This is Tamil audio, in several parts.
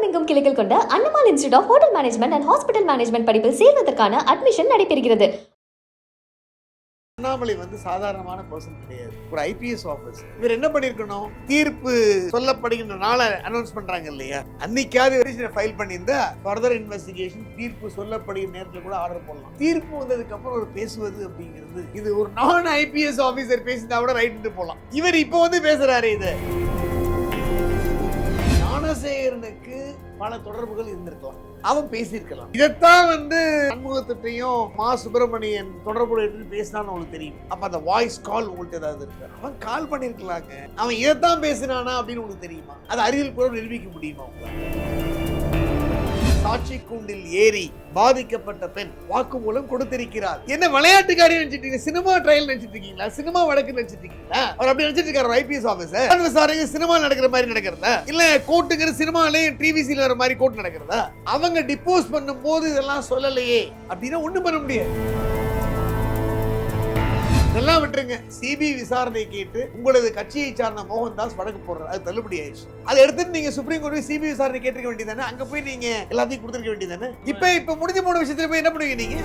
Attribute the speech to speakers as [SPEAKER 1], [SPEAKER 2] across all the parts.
[SPEAKER 1] உலகமெங்கும் கிளைகள் கொண்ட Annamal institute of hotel management and hospital management படிப்பில் சேர்வதற்கான அட்மிஷன் நடைபெறுகிறது.
[SPEAKER 2] அண்ணாமலை வந்து சாதாரணமான பர்சன் கிடையாது. ஒரு ஐபிஎஸ் ஆஃபீஸ் இவர் என்ன பண்ணிருக்கணும் தீர்ப்பு சொல்லப்படுகின்ற நாளை அனௌன்ஸ் பண்றாங்க இல்லையா? அன்னைக்காவது ஃபைல் பண்ணியிருந்தா ஃபர்தர் இன்வெஸ்டிகேஷன் தீர்ப்பு சொல்லப்படுகிற நேரத்தில் கூட ஆர்டர் போடலாம். தீர்ப்பு வந்ததுக்கு அப்புறம் ஒரு பேசுவது அப்படிங்கிறது இது ஒரு நான் ஐபிஎஸ் ஆஃபீஸர் பேசினா கூட ரைட்டு போகலாம் இவர் இப்போ வந்து பேசுறாரு இது. குணசேகரனுக்கு பல தொடர்புகள் இருந்திருக்கலாம். அவன் பேசியிருக்கலாம். இதைத்தான் வந்து சண்முகத்திட்டையும் மா. சுப்பிரமணியன் தொடர்புடைய பேசினான்னு உங்களுக்கு தெரியும். அப்ப அந்த வாய்ஸ் கால் உங்களுக்கு ஏதாவது இருக்கு? அவன் கால் பண்ணியிருக்கலாங்க. அவன் இதைத்தான் பேசினானா அப்படின்னு உங்களுக்கு தெரியுமா? அது அறிவியல் கூட நிரூபிக்க முடியுமா உங்களுக்கு சாட்சி கூண்டில் ஏறி பாதிக்கப்பட்ட பெண் வாக்குமூலம் கொடுத்திருக்கிறார். என்ன விளையாட்டுக்காரி நினைச்சிட்டு சினிமா ட்ரையல் நினைச்சிட்டு இருக்கீங்களா? சினிமா வழக்கு நினைச்சிட்டு இருக்கீங்களா? அவர் அப்படி நினைச்சிட்டு இருக்காரு ஐபிஎஸ் ஆஃபீஸர் விசாரணை சினிமா நடக்கிற மாதிரி நடக்கிறதா? இல்ல கோர்ட்டுங்கிற சினிமாலயும் டிவிசில வர மாதிரி கோர்ட் நடக்கிறதா? அவங்க டிப்போஸ் பண்ணும் போது இதெல்லாம் சொல்லலையே. அப்படின்னா ஒண்ணும் பண்ண முடியாது. இதெல்லாம் விட்டுருங்க. சிபிஐ விசாரணை கேட்டு உங்களது கட்சியை சார்ந்த மோகன்தாஸ் வழக்கு போடுறாரு. அது தள்ளுபடி ஆயிடுச்சு. அதை எடுத்துட்டு நீங்க சுப்ரீம் கோர்ட் சிபிஐ விசாரணை கேட்டிருக்க வேண்டியதானே அங்க போய் நீங்க எல்லாத்தையும் கொடுத்துருக்க வேண்டியதானே இப்ப இப்ப முடிஞ்ச மூணு விஷயத்துல போய் என்ன பண்ணுவீங்க நீங்க?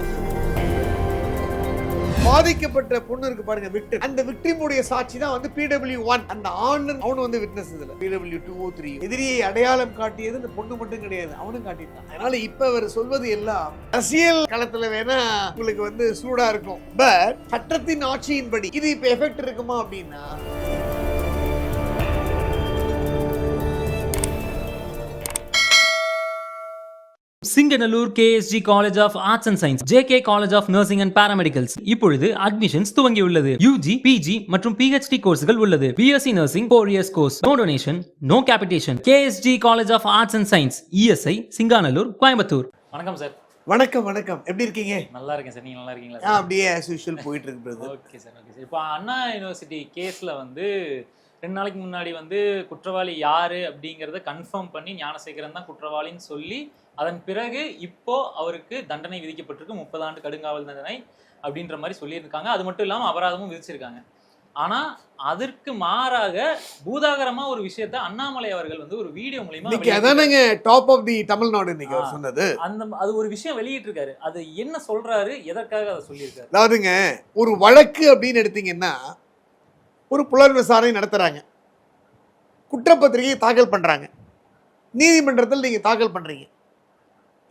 [SPEAKER 2] பாதிக்கப்பட்ட பொண்ணு இருக்கு பாருங்க விக்டிம் அந்த விக்டிமுடைய சாட்சி தான் வந்து பிடபிள்யூ ஒன் அந்த ஆண் அவனு வந்து விட்னஸ் இதுல. பிடபிள்யூ டூ ஓ த்ரீ எதிரியை அடையாளம் காட்டியது இந்த பொண்ணு மட்டும் கிடையாது அவனும் காட்டிட்டான் அதனால இப்ப அவர் சொல்வது எல்லாம் அரசியல் களத்துல வேணா உங்களுக்கு வந்து சூடா இருக்கும். பட் சட்டத்தின் ஆட்சியின்படி இது இப்ப எஃபெக்ட் இருக்குமா அப்படின்னா
[SPEAKER 3] Singanallur KSG college of arts and science JK college of nursing and paramedicals இப்பொழுது அட்மிஷன்ஸ் துவங்கியுள்ளது. யூஜி பிஜி மற்றும் பிஹெச்டி கோர்ஸ்கள் உள்ளது. BSc nursing four years course no donation no capitation KSG college of arts and science ESI Singanallur Coimbatore வணக்கம் சார்
[SPEAKER 2] வணக்கம் வணக்கம். எப்படி இருக்கீங்க?
[SPEAKER 3] நல்லா இருக்கேன் சார் நீங்க நல்லா இருக்கீங்களா
[SPEAKER 2] ஆ, அப்படியே ஆஸ் யூஷுவல் போயிட்டு இருக்கு.
[SPEAKER 3] ஓகே சார் ஓகே சார் இப்போ அண்ணா யூனிவர்சிட்டி கேஸ்ல வந்து ரெண்டு நாளைக்கு முன்னாடி வந்து குற்றவாளி யாரு அப்படிங்கறத கன்ஃபார்ம் பண்ணி ஞானசேகரன் தான் குற்றவாளின்னு சொல்லி அதன் பிறகு இப்போ அவருக்கு தண்டனை விதிக்கப்பட்டிருக்கு முப்பது ஆண்டு கடுங்காவல் தண்டனை அப்படின்ற மாதிரி சொல்லியிருக்காங்க. அது மட்டும் இல்லாம அபராதமும் விதிச்சிருக்காங்க. ஆனா அதற்கு மாறாக பூதாகரமா ஒரு விஷயத்த அண்ணாமலை அவர்கள் வந்து ஒரு வீடியோ மூலியமா
[SPEAKER 2] டாப் ஆஃப் தி தமிழ்நாடு இன்னைக்கு. சொன்னது.
[SPEAKER 3] அந்த அது ஒரு விஷயம் வெளியிட்டிருக்காரு. அது என்ன சொல்றாரு எதற்காக அதை சொல்லியிருக்காரு?
[SPEAKER 2] அதாவதுங்க ஒரு வழக்கு அப்படின்னு எடுத்தீங்கன்னா ஒரு புலன் விசாரணை நடத்துறாங்க. குற்றப்பத்திரிகையை தாக்கல் பண்றாங்க. நீதிமன்றத்தில் நீங்க தாக்கல் பண்றீங்க.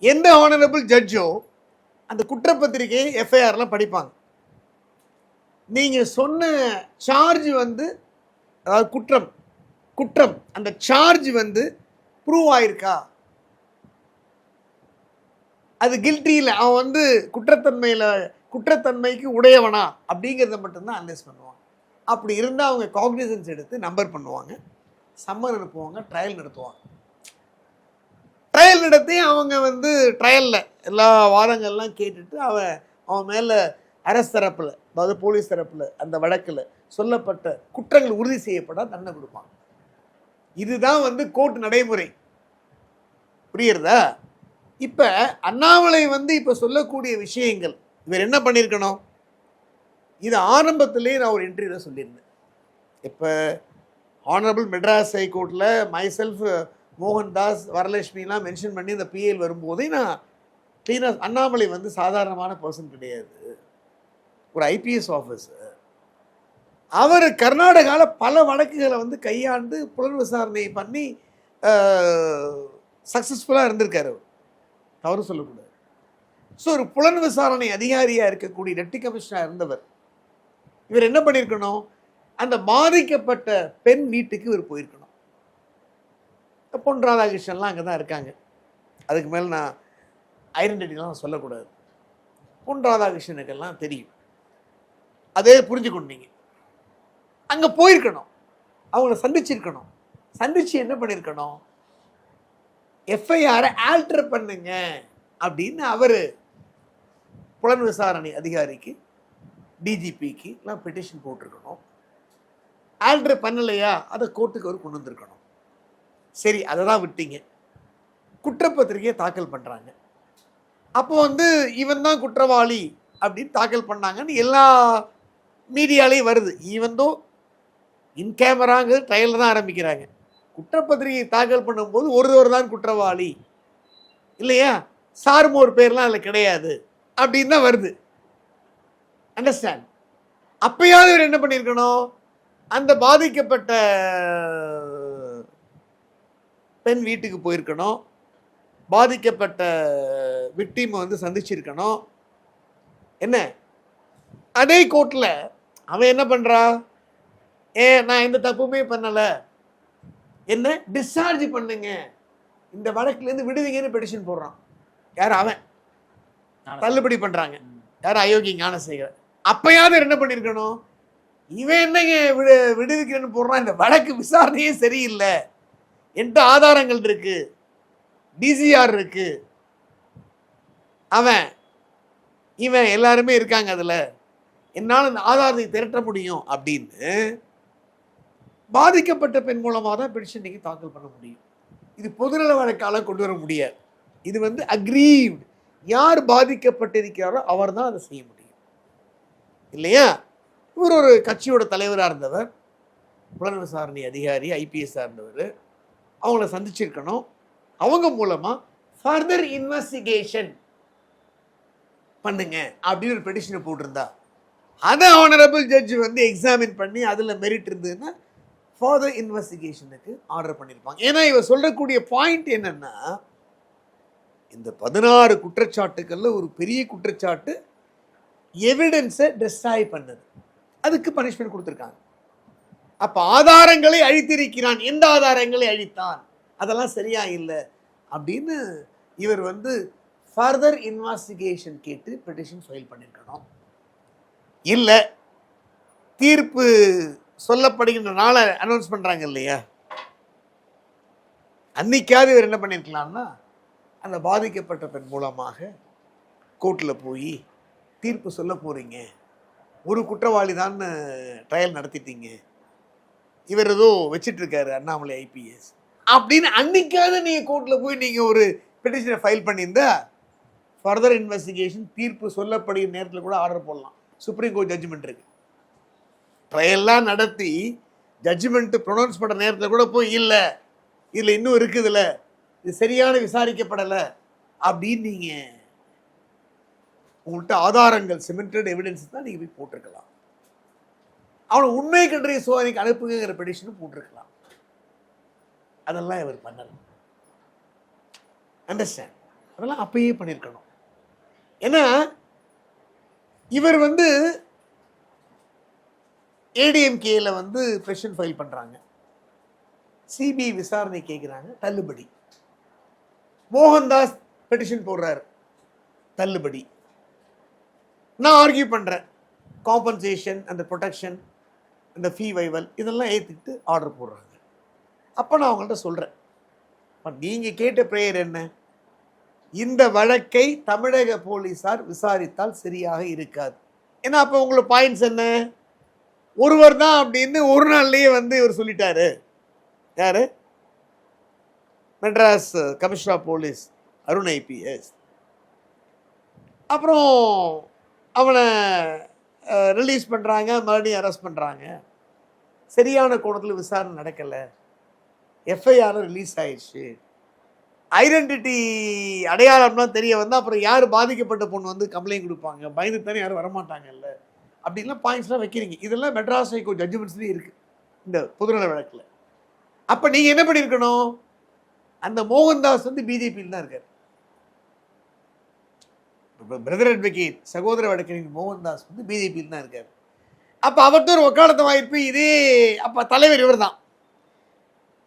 [SPEAKER 2] எந்த ஆனரபிள் ஜட்ஜோ அந்த குற்றப்பத்திரிகையை எஃப்ஐஆர்லாம் படிப்பாங்க. நீங்கள் சொன்ன சார்ஜ் வந்து அதாவது குற்றம் குற்றம் அந்த சார்ஜ் வந்து ப்ரூவ் ஆயிருக்கா? அது கில்ட்டி இல்லை அவன் வந்து குற்றத்தன்மையில் குற்றத்தன்மைக்கு உடையவனா? அப்படிங்கிறத மட்டும்தான் அனலைஸ் பண்ணுவாங்க. அப்படி இருந்தால் அவங்க காக்னிசன்ஸ் எடுத்து நம்பர் பண்ணுவாங்க சம்மர் அனுப்புவாங்க ட்ரையல் நடத்துவாங்க. ட்ரையல் நடத்தி அவங்க வந்து ட்ரையலில் எல்லா வாதங்கள்லாம் கேட்டுட்டு அவன் அவன் மேலே அரசு தரப்பில் அதாவது போலீஸ் தரப்பில் அந்த வழக்கில் சொல்லப்பட்ட குற்றங்கள் உறுதி செய்யப்படாத தண்டனை கொடுப்பான் இதுதான் வந்து கோர்ட் நடைமுறை. புரியுறதா இப்போ அண்ணாமலை வந்து இப்போ சொல்லக்கூடிய விஷயங்கள் இவர் என்ன பண்ணியிருக்கணும்? இது ஆரம்பத்திலேயே நான் ஒரு இன்டர்வியூவில் சொல்லியிருந்தேன். இப்போ ஆனரபிள் மெட்ராஸ் ஹைகோர்ட்டில் மை செல்ஃப் மோகன்தாஸ் வரலட்சுமிலாம் மென்ஷன் பண்ணி இந்த பிஎல் வரும்போதே நான் க்ளீனாக அண்ணாமலை வந்து சாதாரணமான பர்சன் கிடையாது. ஒரு ஐபிஎஸ் ஆஃபீஸர் அவர் கர்நாடகாவில் பல வழக்குகளை வந்து கையாண்டு புலன் விசாரணை பண்ணி சக்ஸஸ்ஃபுல்லாக இருந்திருக்காரு அவர். தவறு சொல்லக்கூடாது. ஸோ ஒரு புலன் விசாரணை அதிகாரியாக இருக்கக்கூடிய டெப்டி கமிஷனாக இருந்தவர். இவர் என்ன பண்ணியிருக்கணும்? அந்த பாதிக்கப்பட்ட பெண் நீட்டுக்கு இவர் போயிருக்கணும். பொன் ராதாகிருஷ்ணன்லாம் அங்கே தான் இருக்காங்க. அதுக்கு மேலே நான் ஐடென்டிட்டிலாம் சொல்லக்கூடாது. பொன் ராதாகிருஷ்ணனுக்கெல்லாம் தெரியும். அதே புரிஞ்சுக்கொண்டீங்க அங்கே போயிருக்கணும். அவங்கள சந்திச்சிருக்கணும். சந்திச்சு என்ன பண்ணியிருக்கணும் எஃப்ஐஆரை ஆல்டர் பண்ணுங்க அப்படின்னு அவர் புலன் விசாரணை அதிகாரிக்கு டிஜிபிக்கு எல்லாம் பெட்டிஷன் போட்டிருக்கணும். ஆல்டர் பண்ணலையா? அதை கோர்ட்டுக்கு அவர் கொண்டு வந்திருக்கணும். சரி அதை தான் விட்டீங்க. குற்றப்பத்திரிகையை தாக்கல் பண்ணுறாங்க அப்போ வந்து இவன் தான் குற்றவாளி அப்படின்னு தாக்கல் பண்ணாங்கன்னு எல்லா மீடியாலையும் வருது. ஈவந்தோ இன் கேமராங்கிறது ட்ரையலில் தான் ஆரம்பிக்கிறாங்க. குற்றப்பத்திரிகையை தாக்கல் பண்ணும்போது ஒருவர் தான் குற்றவாளி. இல்லையா? சார்மோர் பேர்லாம் அதில் கிடையாது. அப்படின்னு தான் வருது. அண்டர்ஸ்டாண்ட் அப்பயாவது இவர் என்ன பண்ணியிருக்கணும்? அந்த பாதிக்கப்பட்ட பெண் வீட்டுக்கு போயிருக்கணும். பாதிக்கப்பட்ட விக்டிமை வந்து சந்திச்சிருக்கணும். என்ன? அதே கோர்ட்டில் அவன் என்ன பண்ணுறா ஏ நான் எந்த தப்புமே பண்ணலை. என்ன? டிஸ்சார்ஜ் பண்ணுங்க. இந்த வழக்குலேருந்து விடுவீங்கன்னு பெட்டிஷன் போடுறான். யார் அவன்? தள்ளுபடி பண்ணுறாங்க யார்? அயோக்கி ஞானசேகர். அப்பயாவது என்ன பண்ணியிருக்கணும் இவன் என்னங்க விடு விடுவிக்கிறேன்னு போடுறான்? இந்த வழக்கு விசாரணையே சரியில்லை. என்கிட்ட ஆதாரங்கள் இருக்கு? டிசிஆர் இருக்கு. அவன் இவன் எல்லாருமே இருக்காங்க அதில். என்னால் இந்த ஆதாரத்தை திரட்ட முடியும் அப்படின்னு பாதிக்கப்பட்ட பெண் மூலமாக தான் பெட்டிஷன் நீங்கள் தாக்கல் பண்ண முடியும். இது பொதுநல வழக்கால கொண்டு வர முடியாது. இது வந்து அக்ரீவ்டு யார் பாதிக்கப்பட்டிருக்கிறாரோ அவர் தான் அதை செய்ய முடியும். இல்லையா? இவர் ஒரு கட்சியோட தலைவராக இருந்தவர். புலன் விசாரணை அதிகாரி ஐபிஎஸ் இருந்தவர். அவங்கள சந்திச்சிருக்கணும். அவங்க மூலமாக ஃபர்தர் இன்வெஸ்டிகேஷன் பண்ணுங்க அப்படின்னு ஒரு பெட்டிஷனை போட்டிருந்தா. அதை ஆனரபிள் ஜட்ஜ் வந்து எக்ஸாமின் பண்ணி அதில் மெரிட் இருந்ததுன்னா ஃபர்தர் இன்வெஸ்டிகேஷனுக்கு ஆர்டர் பண்ணியிருப்பாங்க ஏன்னா இவர் சொல்லக்கூடிய பாயிண்ட் என்னன்னா இந்த பதினாறு குற்றச்சாட்டுகளில் ஒரு பெரிய குற்றச்சாட்டு எவிடன்ஸை டெஸ்ட்ராய் பண்ணது. அதுக்கு பனிஷ்மெண்ட் கொடுத்துருக்காங்க. அப்போ ஆதாரங்களை அழித்திருக்கிறான். எந்த ஆதாரங்களை அழித்தான்? அதெல்லாம் சரியா இல்லை. அப்படின்னு இவர் வந்து ஃபர்தர் இன்வெஸ்டிகேஷன் கேட்டு பெட்டிஷன் ஃபைல் பண்ணியிருக்கணும் இல்லை தீர்ப்பு சொல்லப்படுகின்ற நாளை அனௌன்ஸ் பண்ணுறாங்க இல்லையா? அன்னைக்காவது இவர் என்ன பண்ணியிருக்கலாம்னா அந்த பாதிக்கப்பட்ட பெண் மூலமாக கோர்ட்டில் போய் தீர்ப்பு சொல்ல போகிறீங்க ஒரு குற்றவாளி தான் ட்ரையல் நடத்திட்டீங்க. இவர் ஏதோ வச்சிட்டு இருக்காரு அண்ணாமலை ஐபிஎஸ் அப்படின்னு அன்னைக்காவது நீங்கள் கோர்ட்டில் போய் நீங்கள் ஒரு பெட்டிஷனை ஃபைல் பண்ணியிருந்தா ஃபர்தர் இன்வெஸ்டிகேஷன் தீர்ப்பு சொல்லப்படுகிற நேரத்தில் கூட ஆர்டர் போடலாம். சுப்ரீம் கோர்ட் ஜட்ஜ்மெண்ட் இருக்கு. ட்ரையல்லாம் நடத்தி ஜட்ஜ்மெண்ட்டு ப்ரொனவுன்ஸ் பண்ணுற நேரத்தில் கூட போய் இல்லை இதில் இன்னும் இருக்குதுல்ல இது சரியான விசாரிக்கப்படலை அப்படின்னு நீங்கள் உங்கள்கிட்ட ஆதாரங்கள் சிமெண்டட் எவிடன்ஸ் தான் நீங்கள் போய் போட்டிருக்கலாம். அவனை உண்மை கண்டறிய சோதனைக்கு அனுப்புங்கிற பெடிஷனும் போட்டிருக்கலாம். அதெல்லாம் இவர் பண்ணல. அண்டர்ஸ்டாண்ட் அதெல்லாம் அப்பயே பண்ணியிருக்கணும். ஏன்னா இவர் வந்து ஏடிஎம்கேயில் வந்து பெஷன் ஃபைல் பண்ணுறாங்க சிபிஐ விசாரணை கேட்குறாங்க தள்ளுபடி. மோகன்தாஸ் பெட்டிஷன் போடுறாரு தள்ளுபடி. நான் ஆர்கியூ பண்ணுறேன் காம்பன்சேஷன் அந்த ப்ரொடெக்ஷன் இந்த ஃபீ வைவல் இதெல்லாம் ஏற்றுக்கிட்டு ஆர்டர் போடுறாங்க. அப்போ நான் அவங்கள்ட்ட சொல்கிறேன் நீங்கள் கேட்ட ப்ரேயர் என்ன? இந்த வழக்கை தமிழக போலீஸார் விசாரித்தால் சரியாக இருக்காது. ஏன்னா அப்போ உங்களுக்கு பாயிண்ட்ஸ் என்ன? ஒருவர் தான் அப்படின்னு ஒரு நாள்லேயே வந்து இவர் சொல்லிட்டாரு. யார்? Madras commissioner of police Arun IPS அப்புறம் அவனை ரிலீஸ் பண்ணுறாங்க மறுபடியும் அரெஸ்ட் பண்ணுறாங்க சரியான கோணத்தில் விசாரணை நடக்கலை. எஃப்ஐஆர் ரிலீஸ் ஆயிடுச்சு. ஐடென்டிட்டி அடையாளம்லாம் தெரிய வந்தால் அப்புறம் யார் பாதிக்கப்பட்ட பொண்ணு வந்து கம்ப்ளைண்ட் கொடுப்பாங்க? பயந்து தானே யாரும் வரமாட்டாங்கல்ல? அப்படின்லாம் பாயிண்ட்ஸ்லாம் வைக்கிறீங்க. இதெல்லாம் மெட்ராஸ் ஹைகோர்ட் ஜட்ஜ்மெண்ட்ஸ்லேயும் இருக்குது இந்த பொதுநல வழக்கில். அப்போ நீங்கள் என்ன பண்ணியிருக்கணும்? அந்த மோகன்தாஸ் வந்து பிஜேபியில் தான் இருக்கார். பிரதர் அட்வொகேட் சகோதர வழக்கறிஞர் மோகன்தாஸ் வந்து பிஜேபியில் தான் இருக்கார். அப்போ அவர்கிட்ட ஒரு வக்காலத்து வாய்ப்பு இதே அப்போ தலைவர் இவர் தான்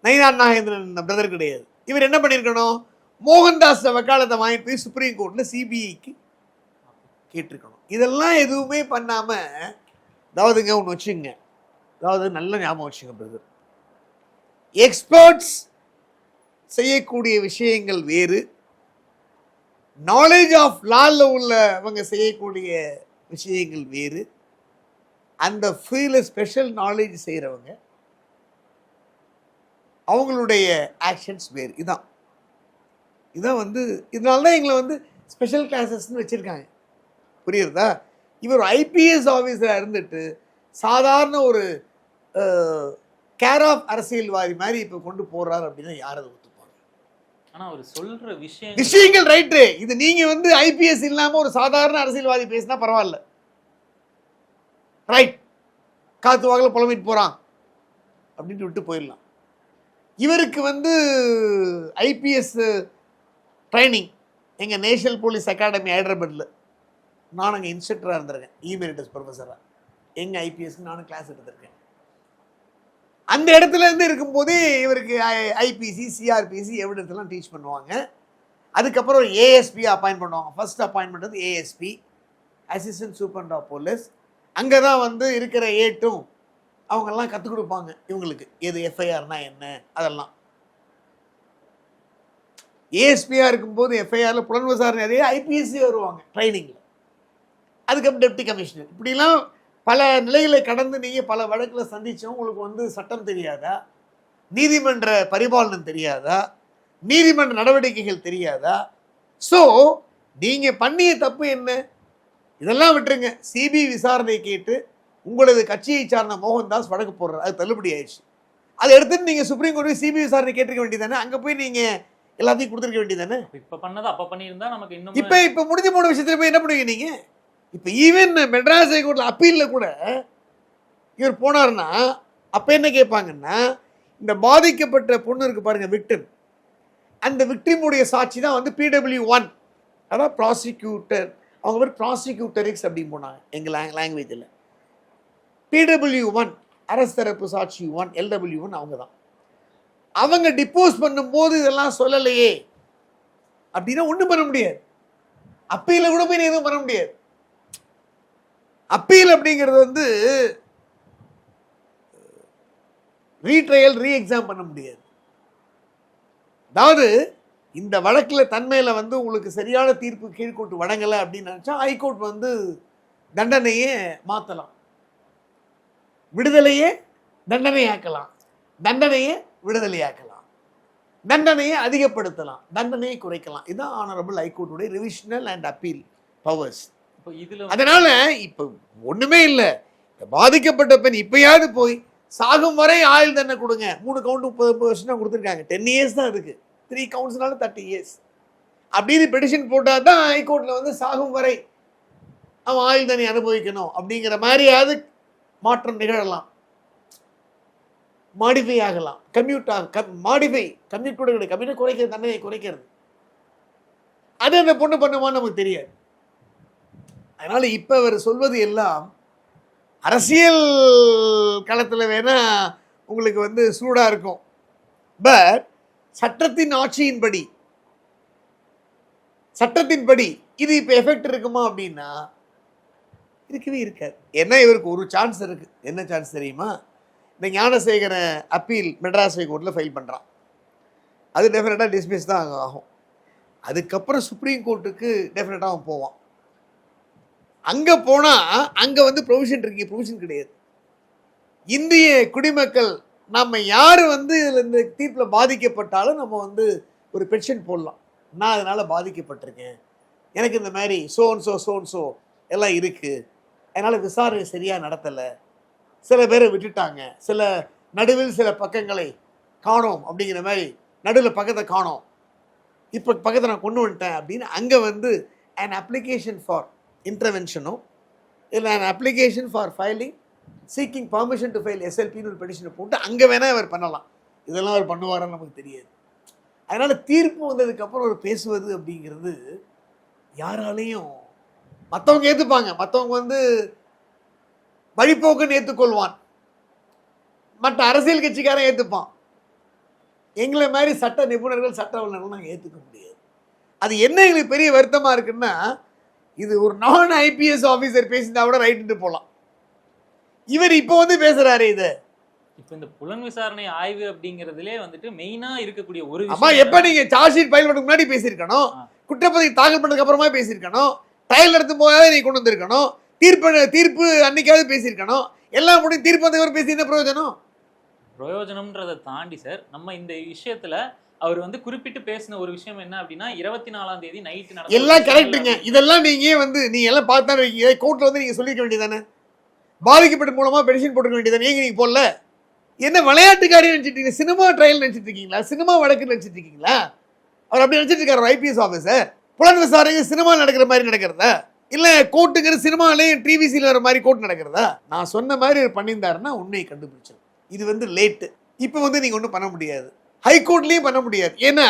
[SPEAKER 2] நயினார் நாகேந்திரன் பிரதர் கிடையாது. இவர் என்ன பண்ணியிருக்கணும்? மோகன்தாஸ் வக்காலத்தை வாங்கி போய் சுப்ரீம் கோர்ட்டில் சிபிஐக்கு கேட்டிருக்கணும். இதெல்லாம் எதுவுமே பண்ணாமல் அதாவதுங்க ஒன்று வச்சுங்க அதாவது நல்ல ஞாபகம் வச்சுங்க பிரதர். எக்ஸ்பர்ட்ஸ் செய்யக்கூடிய விஷயங்கள் வேறு. நாலேஜ் ஆஃப் லால உள்ளவங்க செய்யக்கூடிய விஷயங்கள் வேறு. அந்த ஃபீல்டில் ஸ்பெஷல் நாலேஜ் செய்கிறவங்க அவங்களுடைய ஆக்ஷன்ஸ் வேறு. இதான். இதான் வந்து இதனால தான் எங்களை வந்து ஸ்பெஷல் கிளாஸஸ்ன்னு வச்சுருக்காங்க. புரியுறதா? இவர் ஐபிஎஸ் ஆஃபீஸராக இருந்துட்டு சாதாரண ஒரு கேர் ஆஃப் அரசியல்வாதி மாதிரி இப்போ கொண்டு போறாரு அப்படின்னா யார் அதை
[SPEAKER 3] அவர் சொல்ற விஷயம்
[SPEAKER 2] விஷயங்கள் ரைட்டு. இது நீங்க வந்து ஐபிஎஸ் இல்லாம ஒரு சாதாரண அரசியல்வாதி பேசினா பரவாயில்ல. ரைட். காத்து வாக்கில் புலம்பிட்டு போறான். அப்படின்ட்டு விட்டு போயிடலாம். இவருக்கு வந்து ஐபிஎஸ் ட்ரைனிங் எங்கள் நேஷனல் போலீஸ் அகாடமி ஹைதராபாத்தில் நான் அங்கே இன்ஸ்ட்ரக்டராக இருந்திருக்கேன். இமெரிட்டஸ் ப்ரொஃபஸராக எங்கள் ஐபிஎஸ்க்கு நானும் கிளாஸ் எடுத்திருக்கேன். அந்த இடத்துல இருந்து இருக்கும்போதே இவருக்கு ஐபிசி சிஆர்பிசி எவிடன்ஸ்லாம் டீச் பண்ணுவாங்க. அதுக்கப்புறம் ஏஎஸ்பி அப்பாயின்ட் பண்ணுவாங்க. ஃபர்ஸ்ட் அப்பாயின்மெண்ட் வந்து ASP assistant superintendent of police அங்கே தான் வந்து இருக்கிற ஏட்டும் அவங்கெல்லாம் கற்றுக் கொடுப்பாங்க இவங்களுக்கு. எது எஃப்ஐஆர்னா என்ன அதெல்லாம். ஏஎஸ்பியாக இருக்கும்போது எஃப்ஐஆரில் புலன் விசாரணை நிறைய ஐபிஎஸ்சி வருவாங்க ட்ரைனிங்கில் அதுக்கப்புறம் டெப்டி கமிஷனர் இப்படிலாம் பல நிலைகளை கடந்து நீங்கள் பல வழக்கில் சந்திச்சோம் உங்களுக்கு வந்து சட்டம் தெரியாதா? நீதிமன்ற பரிபாலனம் தெரியாதா? நீதிமன்ற நடவடிக்கைகள் தெரியாதா? ஸோ நீங்கள் பண்ணிய தப்பு என்ன? இதெல்லாம் விட்டுருங்க. சிபிஐ விசாரணை கேட்டு உங்களது கட்சியை சார்ந்த மோகன்தாஸ் வழக்கு போடுறாரு. அது தள்ளுபடி ஆயிடுச்சு. அதை எடுத்துட்டு நீங்கள் சுப்ரீம் கோர்ட் சிபிஐ விசாரணை கேட்டிருக்க வேண்டியதானே அங்கே போய் நீங்கள் எல்லாத்தையும் கொடுத்துருக்க வேண்டியதானே
[SPEAKER 3] இப்ப பண்ணது அப்ப பண்ணியிருந்தா நமக்கு இன்னும்
[SPEAKER 2] இப்போ இப்போ முடிஞ்ச போன விஷயத்துல போய் என்ன பண்ணுவீங்க நீங்க? இப்போ ஈவன் மெட்ராஸ் ஹைகோர்ட்டில் அப்பீலில் கூட இவர் போனாருன்னா அப்போ என்ன கேட்பாங்கன்னா இந்த பாதிக்கப்பட்ட பொண்ணு இருக்கு பாருங்கள் விக்டிம் அந்த விக்டிமுடைய சாட்சி தான் வந்து பிடபிள்யூ ஒன் அதான் ப்ராசிக்யூட்டர் அவங்க பேர் ப்ராசிக்யூட்டரிக்ஸ் அப்படின்னு போனாங்க எங்கள் லாங் லாங்குவேஜில் பிடபிள்யூ ஒன் அரசு தரப்பு சாட்சி ஒன் எல்டபிள்யூ ஒன் அவங்க தான். அவங்க டிப்போஸ் பண்ணும்போது இதெல்லாம் சொல்லலையே. அப்படின்னா ஒன்றும் பண்ண முடியாது. அப்பையில் கூட போய் எதுவும் பண்ண முடியாது. அப்பீல் அப்படிங்கிறது வந்து ரீட்ரையல் ரீ எக்ஸாம் பண்ண முடியாது. அதாவது இந்த வழக்கில் தன்மையில் வந்து உங்களுக்கு சரியான தீர்ப்பு கீழ்கோர்ட்டு வழங்கலை அப்படின்னு நினச்சா ஹைகோர்ட் வந்து தண்டனையே மாற்றலாம் விடுதலையே தண்டனையாக்கலாம். தண்டனையை விடுதலையாக்கலாம். தண்டனையை அதிகப்படுத்தலாம். தண்டனையை குறைக்கலாம். இதுதான் ஆனரபிள் ஹைகோர்ட்டுடைய ரிவிஷனல் அண்ட் அப்பீல் பவர்ஸ் அதனால இப்போ ஒண்ணுமே இல்லை. பாதிக்கப்பட்ட பெண் இப்பயாவது போய் சாகும் வரை ஆயுள் தண்டனை கொடுங்க. மூணு கவுண்ட் முப்பது முப்பது வருஷம் தான் கொடுத்துருக்காங்க. டென் இயர்ஸ் தான் இருக்கு. த்ரீ கவுண்ட்ஸ்னால தேர்ட்டி இயர்ஸ் அப்படின்னு பெட்டிஷன் போட்டால் தான் ஹைகோர்ட்டில் வந்து சாகும் வரை அவன் ஆயுள் தண்டனை அனுபவிக்கணும். அப்படிங்கிற மாதிரியாவது மாற்றம் நிகழலாம். மாடிஃபை ஆகலாம். கம்யூட் ஆக மாடிஃபை கம்யூட் கூட கிடையாது. கம்யூட் குறைக்கிறது தண்டனை குறைக்கிறது. அது அந்த பொண்ணு பண்ணுமான்னு நமக்கு தெரியாது. அதனால் இப்போ அவர் சொல்வது எல்லாம் அரசியல் களத்தில் வேணால் உங்களுக்கு வந்து சூடாக இருக்கும். பட் சட்டத்தின் ஆட்சியின்படி சட்டத்தின்படி இது இப்போ எஃபெக்ட் இருக்குமா அப்படின்னா இருக்கவே இருக்காது. என்ன இவருக்கு ஒரு சான்ஸ் இருக்குது என்ன சான்ஸ் தெரியுமா? இந்த ஞானசேகர அப்பீல் மெட்ராஸ் ஹைகோர்ட்டில் ஃபைல் பண்ணுறான் அது டெஃபினட்டாக டிஸ்மிஸ் தான் ஆகும். அதுக்கப்புறம் சுப்ரீம் கோர்ட்டுக்கு டெஃபினட்டாக அவன் போவான். அங்கே போனால் அங்கே வந்து ப்ரொவிஷன் இருக்கு. ப்ரொவிஷன் கிடையாது. இந்திய குடிமக்கள் நம்ம யார் வந்து இதில் இந்த தீர்ப்பில் பாதிக்கப்பட்டாலும் நம்ம வந்து ஒரு பென்ஷன் போடலாம். நான் அதனால் பாதிக்கப்பட்டிருக்கேன். எனக்கு இந்த மாதிரி சோன் சோ சோன் சோ எல்லாம் இருக்குது அதனால் விசாரணை சரியாக நடத்தலை. சில பேரை விட்டுட்டாங்க. சில நடுவில் சில பக்கங்களை காணோம் அப்படிங்கிற மாதிரி நடுவில் பக்கத்தை காணோம். இப்போ பக்கத்தை நான் கொண்டு வந்துட்டேன் அப்படின்னு அங்கே வந்து அன் அப்ளிகேஷன் ஃபார் இன்டர்வென்ஷனோ இல்லை an application for filing seeking permission to file எஸ்எல்பின்னு ஒரு பெடிஷனை போட்டு அங்கே வேணால் அவர் பண்ணலாம். இதெல்லாம் அவர் பண்ணுவாரான்னு நமக்கு தெரியாது. அதனால் தீர்ப்பு வந்ததுக்கப்புறம் அவர் பேசுவது அப்படிங்கிறது யாராலையும் மற்றவங்க ஏற்றுப்பாங்க மற்றவங்க வந்து வழிபோக்குன்னு ஏற்றுக்கொள்வான் மற்ற அரசியல் கட்சிக்காரன் ஏற்றுப்பான் எங்களை மாதிரி சட்ட நிபுணர்கள் சட்ட வல்லுநர்கள் நாங்கள் ஏற்றுக்க முடியாது. அது என்ன எங்களுக்கு பெரிய வருத்தமாக இருக்குன்னா இது ஒரு நான் ஐபிஎஸ் ஆஃபீஸர் பேசியிருந்தா கூட ரைட்டு போகலாம் இவர் இப்போ வந்து பேசுறாரு இது.
[SPEAKER 3] இப்போ இந்த புலன் விசாரணை ஆய்வு அப்படிங்கிறதுலே வந்துட்டு மெயினா இருக்கக்கூடிய ஒரு
[SPEAKER 2] அம்மா எப்ப நீங்க சார்ஜ் ஷீட் ஃபைல் பண்ண முன்னாடி பேசியிருக்கணும். குற்றப்பதிவு தாக்கல் பண்ணதுக்கு அப்புறமா பேசியிருக்கணும். ட்ரையல் நடத்தும் போதாவது நீ கொண்டு வந்திருக்கணும். தீர்ப்பு தீர்ப்பு அன்னைக்காவது பேசியிருக்கணும். எல்லாம் முடியும் தீர்ப்பு வந்தவர் பேசி என்ன பிரயோஜனம்?
[SPEAKER 3] பிரயோஜனம்ன்றதை தாண்டி சார் நம்ம இந்த விஷயத்துல அவர் வந்து குறிப்பிட்டு பேசின ஒரு விஷயம் என்ன அப்படின்னா இருபத்தி நாலாம் தேதி நைட்டு
[SPEAKER 2] எல்லாம் கரெக்டுங்க இதெல்லாம் நீங்க வந்து நீங்க எல்லாம் பார்த்தா வைக்கீங்க கோர்ட்ல வந்து நீங்க சொல்லிக்க வேண்டியதானே பாதிக்கப்பட்ட மூலமா பெடிஷன் போட்டுக்க வேண்டியதானே ஏங்க நீங்க போடல? என்ன விளையாட்டுக்காரி நினைச்சிட்டு இருக்கீங்க? சினிமா ட்ரையல் நினைச்சிட்டு இருக்கீங்களா? சினிமா வழக்கு நினைச்சிட்டு இருக்கீங்களா? அவர் அப்படி நினைச்சிட்டு இருக்காரு ஐபிஎஸ் ஆஃபீஸர் புலன் விசாரணை சினிமா நடக்கிற மாதிரி நடக்கிறதா? இல்ல கோர்ட்டுங்கிற சினிமாலையும் டிவிசியில் வர மாதிரி கோர்ட் நடக்கிறதா? நான் சொன்ன மாதிரி பண்ணியிருந்தாருன்னா உண்மையை கண்டுபிடிச்சிடும் இது வந்து லேட்டு இப்போ வந்து நீங்கள் ஒன்றும் பண்ண முடியாது. ஹைகோர்ட்லேயும் பண்ண முடியாது. ஏன்னா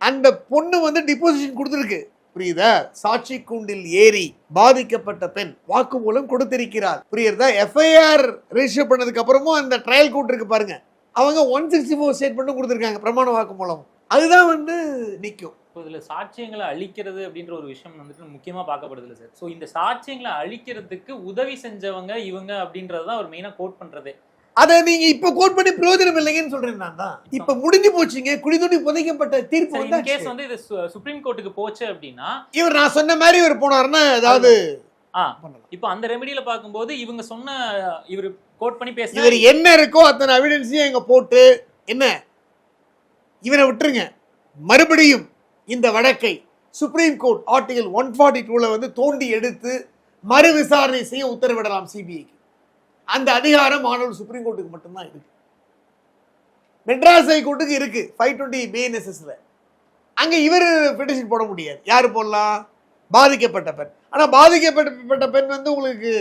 [SPEAKER 2] அந்த பொண்ணு வந்து டிபோசிஷன் கொடுத்துருக்கு. புரியுதா? சாட்சி கூண்டில் ஏறி பாதிக்கப்பட்ட பெண் வாக்குமூலம் கொடுத்திருக்கிறார். புரியுறதா? எஃப்ஐஆர் ரெஜிஸ்டர் பண்ணதுக்கு அப்புறமும் அந்த ட்ரையல் கோர்ட் இருக்கு பாருங்க. அவங்க ஒன் சிக்ஸ்டி ஃபோர் ஸ்டேட்மெண்ட்டும் கொடுத்துருக்காங்க பிரமாண வாக்குமூலம். அதுதான் வந்து நிற்கும்
[SPEAKER 3] இப்போ இதில் சாட்சியங்களை அழிக்கிறது அப்படின்ற ஒரு விஷயம் வந்துட்டு முக்கியமாக பார்க்கப்படுதுல சார். ஸோ இந்த சாட்சியங்களை அழிக்கிறதுக்கு உதவி செஞ்சவங்க இவங்க அப்படின்றது தான் அவர் மெயினாக கோட் பண்ணுறது
[SPEAKER 2] அதை நீங்க இப்ப கோட் பண்ணி பிரயோஜனம் இல்லைங்கன்னு சொல்றேன் நான் தான். இப்ப முடிஞ்சு போச்சுங்க குடிதுணி புதைக்கப்பட்ட தீர்ப்பு வந்தாச்சு.
[SPEAKER 3] கேஸ் வந்து இது சுப்ரீம் கோர்ட்டுக்கு போச்சு அப்படின்னா
[SPEAKER 2] இவர் நான் சொன்ன மாதிரி இவர் போனாருன்னா ஏதாவது
[SPEAKER 3] இப்போ அந்த ரெமெடியில பார்க்கும்போது இவங்க சொன்ன இவர் கோட் பண்ணி பேசின
[SPEAKER 2] இவர் என்ன இருக்கோ அத்தனை எவிடன்ஸையும் இங்க போட்டு என்ன? இவரை விட்டுருங்க. மறுபடியும் இந்த வழக்கை supreme court article one forty டூல வந்து தோண்டி எடுத்து மறு விசாரணை செய்ய உத்தரவிடலாம் சிபிஐக்கு அந்த அதிகாரம் மாணவர் சுப்ரீம் கோர்ட்டுக்கு மட்டும்தான் இருக்கு. மெட்ராஸ் ஹைகோர்ட்டுக்கு இருக்கு. ஃபைவ் டுவெண்ட்டி பிஎன்எஸ்எஸ்ல அங்கே இவர் பெட்டிஷன் போட முடியாது. யார் போடலாம்? பாதிக்கப்பட்ட பெண். ஆனால் பாதிக்கப்பட்ட பெண் வந்து உங்களுக்கு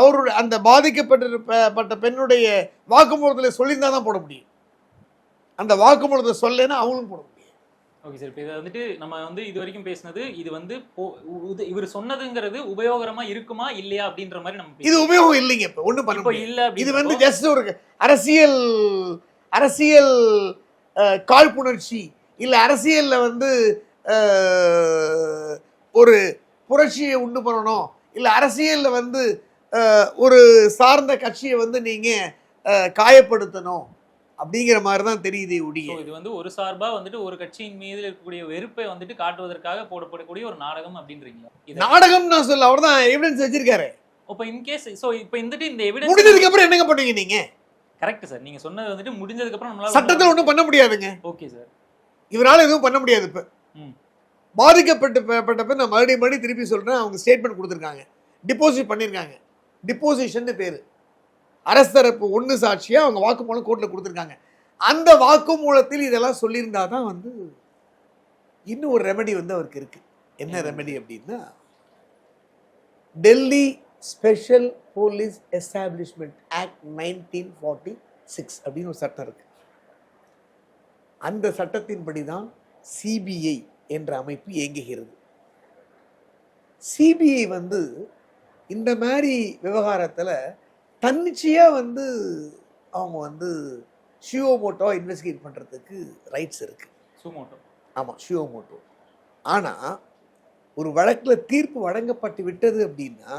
[SPEAKER 2] அவருடைய அந்த பாதிக்கப்பட்ட பெண்ணுடைய வாக்குமூலத்தில் சொல்லியிருந்தால் தான் போட முடியும். அந்த வாக்குமூலத்தை சொல்லேன்னா அவங்களும் போட முடியும்
[SPEAKER 3] ஓகே சார் இப்போ இதை வந்துட்டு நம்ம வந்து இது வரைக்கும் பேசினது இது வந்து இவர் சொன்னதுங்கிறது உபயோகரமா இருக்குமா இல்லையா அப்படின்ற மாதிரி நம்ம
[SPEAKER 2] இது உபயோகம் இல்லைங்க இப்போ ஒன்றும் பண்ண
[SPEAKER 3] இப்போ இல்ல
[SPEAKER 2] இது வந்து ஜஸ்ட் ஒரு அரசியல் அரசியல் காழ்ப்புணர்ச்சி. இல்லை அரசியல்ல வந்து ஒரு புரட்சியை உண்டு பண்ணணும். இல்லை அரசியல்ல வந்து ஒரு சார்ந்த கட்சியை வந்து நீங்க அஹ், காயப்படுத்தணும். அப்படிங்கிற மாதிரி தான் தெரியுது
[SPEAKER 3] So, இது வந்து ஒரு சார்பா வந்துட்டு ஒரு கட்சியின் மீது இருக்கக்கூடிய வெறுப்பை வந்துட்டு காட்டுவதற்காக போடப்படக்கூடிய ஒரு நாடகம் அப்படின்றீங்களா?
[SPEAKER 2] நாடகம் நான் சொல்ல அவர் தான் எவிடன்ஸ் வச்சிருக்காரு
[SPEAKER 3] இப்போ இன்கேஸ் சோ இப்போ வந்துட்டு இந்த எவிடன்ஸ்
[SPEAKER 2] முடிஞ்சதுக்கு அப்புறம் என்னங்க பண்ணுவீங்க நீங்க?
[SPEAKER 3] கரெக்ட் சார் நீங்க சொன்னது வந்துட்டு முடிஞ்சதுக்கு அப்புறம் நம்மளால
[SPEAKER 2] சட்டத்தில் ஒன்றும் பண்ண முடியாதுங்க.
[SPEAKER 3] ஓகே சார்
[SPEAKER 2] இவரால எதுவும் பண்ண முடியாது இப்ப. பாதிக்கப்பட்ட ப- பட்ட பேர் நான் மறுபடியும் மறுபடியும் திருப்பி சொல்றேன் அவங்க ஸ்டேட்மெண்ட் கொடுத்துருக்காங்க. டிபாசிட் பண்ணியிருக்காங்க டிப்போசிஷன் பேரு. அரசு தரப்பு ஒன்று சாட்சியா அவங்க வாக்குமூலம் கோர்ட்ல கொடுத்துருக்காங்க. அந்த வாக்குமூலத்தில் இதெல்லாம் சொல்லியிருந்தா தான் வந்து இன்னும் ஒரு ரெமெடி வந்து அவருக்கு இருக்கு. என்ன? ரெமெடி அப்படின்னா Delhi special police establishment act nineteen forty six அப்படின்னு ஒரு சட்டம் இருக்கு. அந்த சட்டத்தின்படி தான் சிபிஐ என்ற அமைப்பு இயங்குகிறது. சிபிஐ வந்து இந்த மாதிரி விவகாரத்தில் தன்னிச்சையாக வந்து அவங்க வந்து ஷியோமோட்டோ இன்வெஸ்டிகேட் பண்ணுறதுக்கு ரைட்ஸ் இருக்குது
[SPEAKER 3] சுமோட்டோ
[SPEAKER 2] ஆமாம் ஷியோமோட்டோ ஆனால் ஒரு வழக்கில் தீர்ப்பு வழங்கப்பட்டு விட்டது அப்படின்னா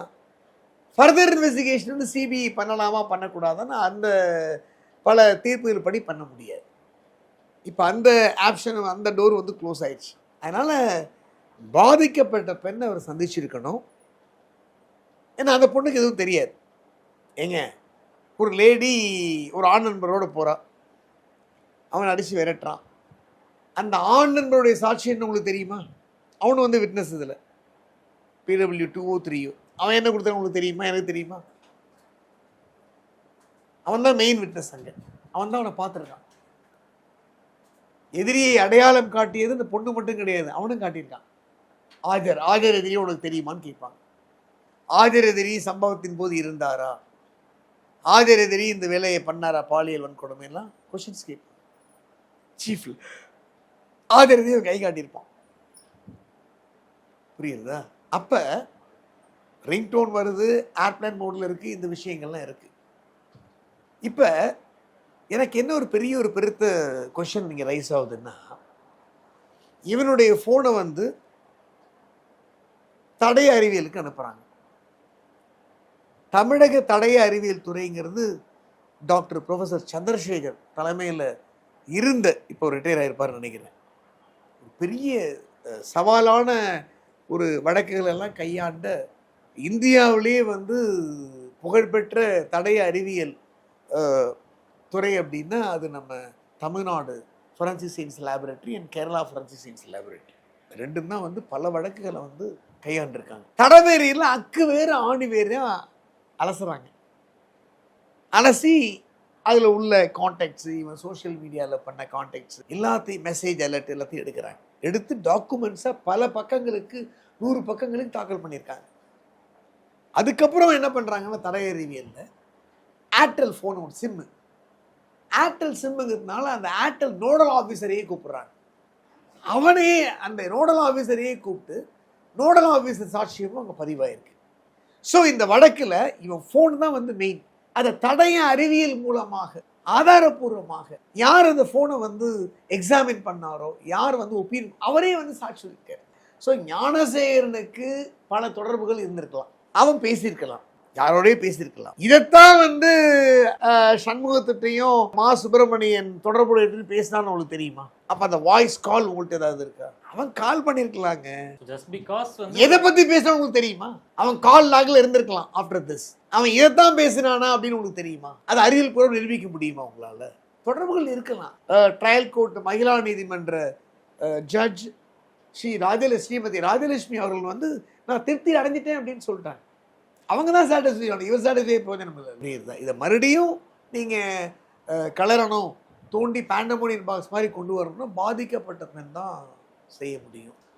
[SPEAKER 2] ஃபர்தர் இன்வெஸ்டிகேஷன் வந்து சிபிஐ பண்ணலாமா பண்ணக்கூடாதான்னு அந்த பல தீர்ப்புகள் படி பண்ண முடியாது. இப்போ அந்த ஆப்ஷன் அந்த டோர் வந்து க்ளோஸ் ஆயிடுச்சு. அதனால் பாதிக்கப்பட்ட பெண்ணை அவர் சந்திச்சிருக்கணும். ஏன்னா அந்த பொண்ணுக்கு எதுவும் தெரியாது. ஏங்க ஒரு லேடி ஒரு ஆண் நண்பரோடு போகிறா அவன் அடித்து விரட்டுறான். அந்த ஆண் நண்பருடைய சாட்சி என்ன உங்களுக்கு தெரியுமா? அவனு வந்து விட்னஸ் இதில். பிடபிள்யூ டூ ஓ த்ரீயோ அவன் என்ன கொடுத்தா உங்களுக்கு தெரியுமா? எனக்கு தெரியுமா? அவன் தான் மெயின் விட்னஸ் அங்கே. அவன் தான் அவனை பார்த்துருக்கான். எதிரியை அடையாளம் காட்டியது இந்த பொண்ணு மட்டும் கிடையாது அவனும் காட்டியிருக்கான். ஆஜர் ஆஜர் எதிரி உனக்கு தெரியுமான்னு கேட்பான் ஆஜர் எதிரி சம்பவத்தின் போது இருந்தாரா? ஆஜர் இந்த வேலையை பண்ணாரா பாலியல் வன்கொடுமையெல்லாம்? கொஷின்ஸ் கேப் சீஃப்ல ஆஜர் கை காட்டியிருப்பான். புரியுதா அப்போ ரிங்டோன் வருது ஏர்பிளைன் மோடில் இருக்குது இந்த விஷயங்கள்லாம் இருக்குது இப்போ எனக்கு என்ன ஒரு பெரிய ஒரு பெருத்த கொஷின் நீங்கள் ரைஸ் ஆகுதுன்னா இவனுடைய ஃபோனை வந்து தடை அறிவியலுக்கு அனுப்புகிறாங்க தமிழக தடய அறிவியல் துறைங்கிறது டாக்டர் ப்ரொஃபசர் சந்திரசேகர் தலைமையில் இருந்த இப்போ ரிட்டையர் ஆயிருப்பார்னு நினைக்கிறேன். பெரிய சவாலான ஒரு வழக்குகளெல்லாம் கையாண்ட இந்தியாவிலேயே வந்து புகழ்பெற்ற தடய அறிவியல் துறை அப்படின்னா அது நம்ம Tamil Nadu forensic science laboratory and Kerala forensic science laboratory ரெண்டும் தான் வந்து பல வழக்குகளை வந்து கையாண்டிருக்காங்க. தடவேரியில் அக்கு வேறு ஆணி வேறு அலசுறாங்க. அலசி அதில் உள்ள காண்டாக்ட்ஸு இவன் சோஷியல் மீடியாவில் பண்ண காண்டாக்ட்ஸ் எல்லாத்தையும் மெசேஜ் அலர்ட் எல்லாத்தையும் எடுக்கிறாங்க. எடுத்து டாக்குமெண்ட்ஸை பல பக்கங்களுக்கு நூறு பக்கங்களுக்கு தாக்கல் பண்ணியிருக்காங்க. அதுக்கப்புறம் என்ன பண்ணுறாங்கன்னா தடையறிவியலில் ஏர்டெல் ஃபோன் ஒரு சிம்மு ஏர்டெல் சிம்முங்கிறதுனால அந்த ஏர்டெல் நோடல் ஆஃபீஸரையே கூப்பிட்றாங்க. அவனே அந்த நோடல் ஆஃபீஸரையே கூப்பிட்டு நோடல் ஆஃபீஸர் சாட்சியமும் அங்கே பதிவாயிருக்கு. ஸோ இந்த வழக்கில் இவன் ஃபோன் தான் வந்து மெயின் அதை தடைய அறிவியல் மூலமாக ஆதாரபூர்வமாக யார் அந்த ஃபோனை வந்து எக்ஸாமின் பண்ணாரோ யார் வந்து ஒப்பீன் அவரே வந்து சாட்சி இருக்கார் ஸோ ஞானசேகரனுக்கு பல தொடர்புகள் இருந்திருக்கலாம். அவன் பேசியிருக்கலாம். யாரோடய பேசியிருக்கலாம். இதைத்தான் வந்து சண்முகத்திட்டையும் மா சுப்பிரமணியன் தொடர்புடைய பேசினான்னு உங்களுக்கு தெரியுமா? அப்போ அந்த வாய்ஸ் கால் உங்கள்கிட்ட ஏதாவது இருக்கா? அவன் கால் பண்ணியிருக்கலாங்க.
[SPEAKER 3] ஜஸ்ட் பிகாஸ்
[SPEAKER 2] எதை பத்தி பேசுறான் உங்களுக்கு தெரியுமா? அவன் கால் லாக்ல இருந்திருக்கலாம் ஆஃப்டர் திஸ் அவன் இதைத்தான் பேசினானா அப்படின்னு உங்களுக்கு தெரியுமா? அது அறிவியல் பூர்வம் நிரூபிக்க முடியுமா உங்களால? தொடர்புகள் இருக்கலாம். ட்ரையல் கோர்ட் மகிழா நீதிமன்ற ஜட்ஜ் ஸ்ரீ ராஜல ஸ்ரீமதி ராஜலட்சுமி அவர்கள் வந்து நான் திருப்தி அடைஞ்சிட்டேன் அப்படின்னு சொல்லிட்டாங்க. அவங்க தான் சாட்டிஸ்ஃபை ஆகணும் இவர் சாட்டிஸ்ஃபை போதும் இல்லை இதை மறுபடியும் நீங்கள் கலரணும் தோண்டி பேண்டமோனியன் பாக்ஸ் மாதிரி கொண்டு வரணும்னா பாதிக்கப்பட்ட பெண் தான் செய்ய முடியும்.